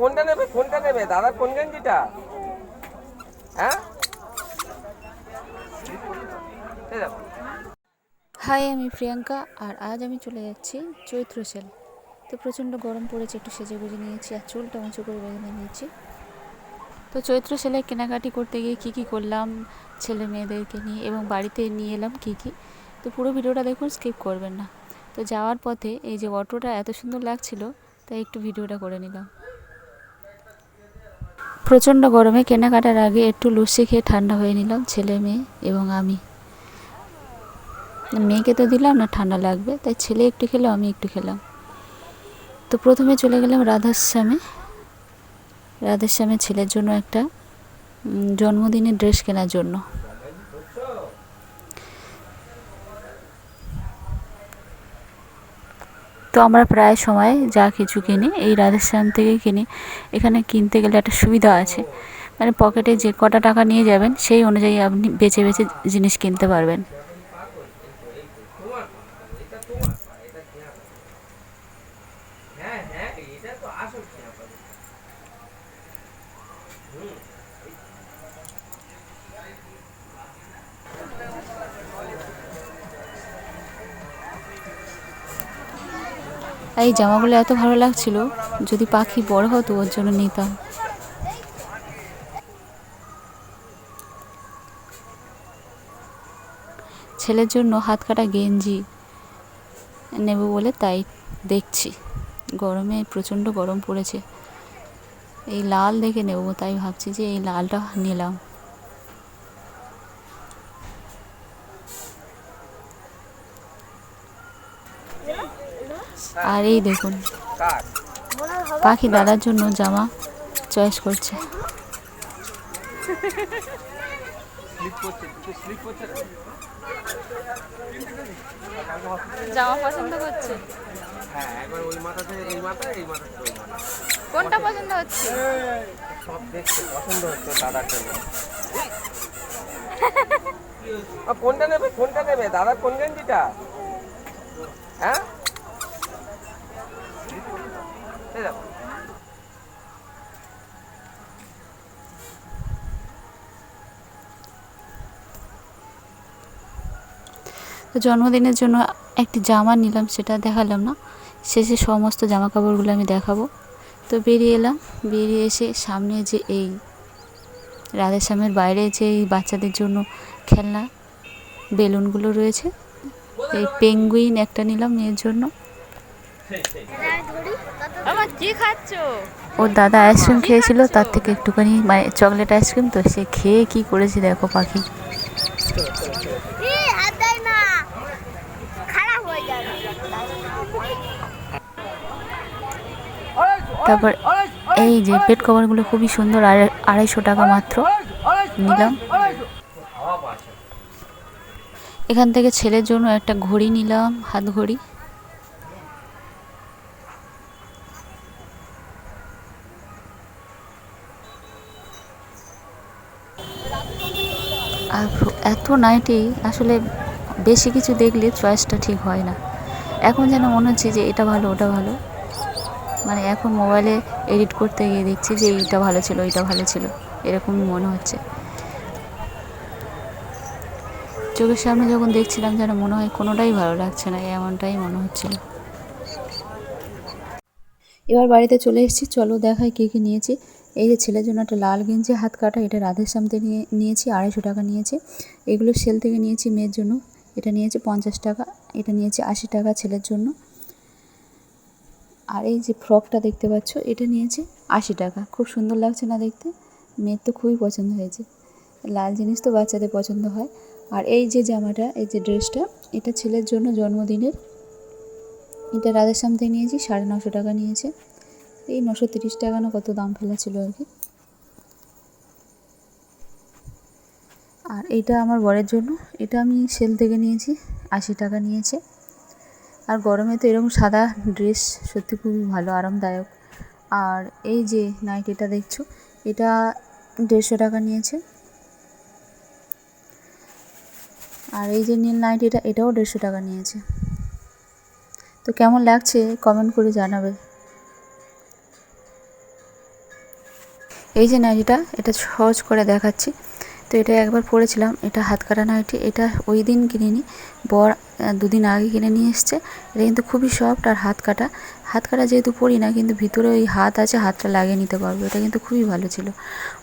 কোনটা নেবে? কোনটা নেবে? দাদা, কোন গেঞ্জিটা? হ্যাঁ? হাই, আমি প্রিয়াঙ্কা, আর আজ আমি চলে যাচ্ছি চৈত্র সেল। তো প্রচণ্ড গরম পড়েছে, একটু সেজে গুজে নিয়েছি, আর চুলটা উঁচু করে বেঁধে নিয়েছি। তো চৈত্র সেলে কেনাকাটি করতে গিয়ে কী কী করলাম, ছেলে মেয়েদেরকে নিয়ে এবং বাড়িতে নিয়ে এলাম কী কী, তো পুরো ভিডিওটা দেখুন, স্কিপ করবেন না। তো যাওয়ার পথে এই যে অটোটা এত সুন্দর লাগছিল, তাই একটু ভিডিওটা করে নিলাম। প্রচণ্ড গরমে কেনাকাটার আগে একটু লুচি খেয়ে ঠান্ডা হয়ে নিলাম, ছেলে মেয়ে এবং আমি। মেয়েকে তো দিলাম না, ঠান্ডা লাগবে, তাই ছেলে একটু খেলো, আমি একটু খেলাম। তো প্রথমে চলে গেলাম রাধাশ্যামে। রাধাশ্যামে ছেলের জন্য একটা জন্মদিনের ড্রেস কেনার জন্য। তো আমরা প্রায় সময় যা কিছু কিনি, এই রাধেশ্যাম থেকে কিনি। এখানে কিনতে গেলে একটা সুবিধা আছে। মানে পকেটে যে কটা টাকা নিয়ে যাবেন, সেই অনুযায়ী আপনি বেছে বেছে জিনিস কিনতে পারবেন। হ্যাঁ হ্যাঁ এটা তো আসল এই জামাগুলো এত ভালো লাগছিল, যদি পাখি বড় হতো ওর জন্য নিতাম। ছেলের জন্য হাত কাটা গেঞ্জি নেব বলে তাই দেখছি। গরমে প্রচণ্ড গরম পড়েছে। এই লাল দেখে নেব, তাই ভাবছি যে এই লালটা নিলাম। আর এই দেখুন পাখি দাদার জন্য জামা চয়েস করছে? জামা পছন্দ করছে? হ্যাঁ কোনটা পছন্দ হচ্ছে? সব দেখতে পছন্দ হচ্ছে দাদার জন্য কোনটা নেবে? কোনটা নেবে? দাদা কোন গেঞ্জিটা হ্যাঁ? তো জন্মদিনের জন্য একটি জামা নিলাম সেটা দেখালাম না। শেষে সমস্ত জামা কাপড়গুলো আমি দেখাবো। তো বেরিয়ে এলাম। বেরিয়ে এসে সামনে যে এই রাধেশ্যামের বাইরে যে এই বাচ্চাদের জন্য খেলনা বেলুনগুলো রয়েছে এই পেঙ্গুইন একটা নিলাম মেয়ের জন্য। আমার কি খাচ্ছো? ওর দাদা আইসক্রিম খেয়েছিল তার থেকে একটুখানি মানে চকলেট আইসক্রিম তো সে খেয়ে কি করেছে দেখো পাখি। তারপর এই যে বেড কভারগুলো খুবই সুন্দর আড়াইশো টাকা মাত্র। নিলাম। এখান থেকে ছেলের জন্য একটা ঘড়ি নিলাম হাত ঘড়ি। এত নাইটি আসলে বেশি কিছু দেখলে চয়েসটা ঠিক হয় না। এখন যেন মনে হচ্ছে যে এটা ভালো, ওটা ভালো। মানে এখন মোবাইলে এডিট করতে গিয়ে দেখছি যে এইটা ভালো ছিল এইটা ভালো ছিল। এরকমই মনে হচ্ছে। চোখের সামনে যখন দেখছিলাম যেন মনে হয় কোনোটাই ভালো লাগছে না, এমনটাই মনে হচ্ছিল। এবার বাড়িতে চলে এসেছি। চলো দেখাই কী কী নিয়েছি। এই যে ছেলের জন্য একটা লাল গেঞ্জি, হাত কাটা, এটা রাধের সামতে নিয়ে, নিয়েছি, আড়াইশো টাকা নিয়েছে। এগুলো সেল থেকে নিয়েছি মেয়ের জন্য। এটা নিয়েছে পঞ্চাশ টাকা, এটা নিয়েছে আশি টাকা ছেলের জন্য। আর এই যে ফ্রকটা দেখতে পাচ্ছ, এটা নিয়েছে আশি টাকা। খুব সুন্দর লাগছে না দেখতে? মেয়ের তো খুবই পছন্দ হয়েছে। লাল জিনিস তো বাচ্চাদের পছন্দ হয়। আর এই যে জামাটা, এই যে ড্রেসটা, এটা ছেলের জন্য জন্মদিনের। এটা রাধেশ্যাম থেকে নিয়েছি, সাড়ে নশো টাকা নিয়েছে। এই নশো তিরিশ টাকা না কত দাম ফেলা ছিল আর কি। আর এইটা আমার বরের জন্য। এটা আমি সেল থেকে নিয়েছি, আশি টাকা নিয়েছে। আর গরমে তো এরকম সাদা ড্রেস সত্যি খুবই ভালো, আরামদায়ক। আর এই যে নাইটিটা দেখছ, এটা দেড়শো টাকা নিয়েছে। আর এই যে নীল নাইটিটা, এটাও দেড়শো টাকা নিয়েছে। তো কেমন লাগছে? কমেন্ট করে জানাবে। এই যে নাইটিটা, এটা সহজ করে দেখাচ্ছি। তো এটা একবার পরেছিলাম, এটা হাত কাটা নাইটি, এটা ওই দিন কিনিনি, বর দুদিন আগে কিনে নিয়ে এসছে। এটা কিন্তু খুবই সফট আর হাত কাটা। হাত কাটা যেহেতু পরি না, কিন্তু ভিতরে ওই হাত আছে, হাতটা লাগিয়ে নিতে পারব। এটা কিন্তু খুবই ভালো ছিল।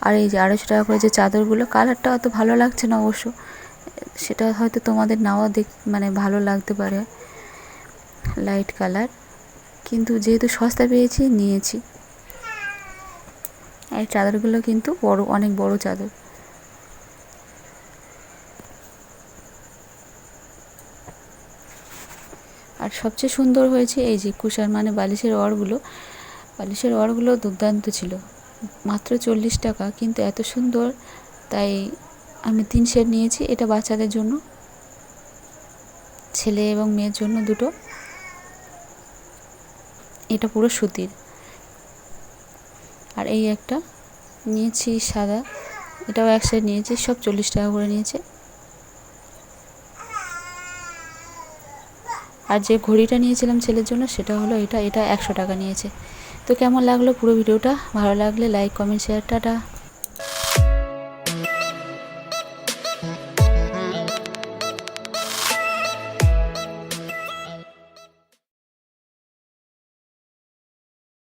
আর এই যে আড়াইশো টাকা করে যে চাদরগুলো, কালারটা অত ভালো লাগছে না অবশ্য। সেটা হয়তো তোমাদের নাও দেখ মানে ভালো লাগতে পারে। Light colour. কিন্তু যেহেতু সস্তা পেয়েছি, নিয়েছি। এই চাদরগুলো কিন্তু বড়, অনেক বড় চাদর। আর সবচেয়ে সুন্দর হয়েছে এই যে কুষার মানে বালিশের অড়গুলো। বালিশের অড়গুলো দুর্দান্ত ছিল। মাত্র চল্লিশ টাকা, কিন্তু এত সুন্দর, তাই আমি তিন সেট নিয়েছি, এটা বাচ্চাদের জন্য। ছেলে এবং মেয়ের জন্য দুটো। এটা পুরো সুতির। আর এই একটা নিয়েছি সাদা। এটাও এক সাইড নিয়েছি, সব চল্লিশ টাকা করে নিয়েছে। আর যে ঘড়িটা নিয়েছিলাম ছেলের জন্য, সেটা হলো এটা এটা একশো টাকা নিয়েছে। তো কেমন লাগল পুরো ভিডিওটা? ভালো লাগলে লাইক কমেন্ট শেয়ার টাটা।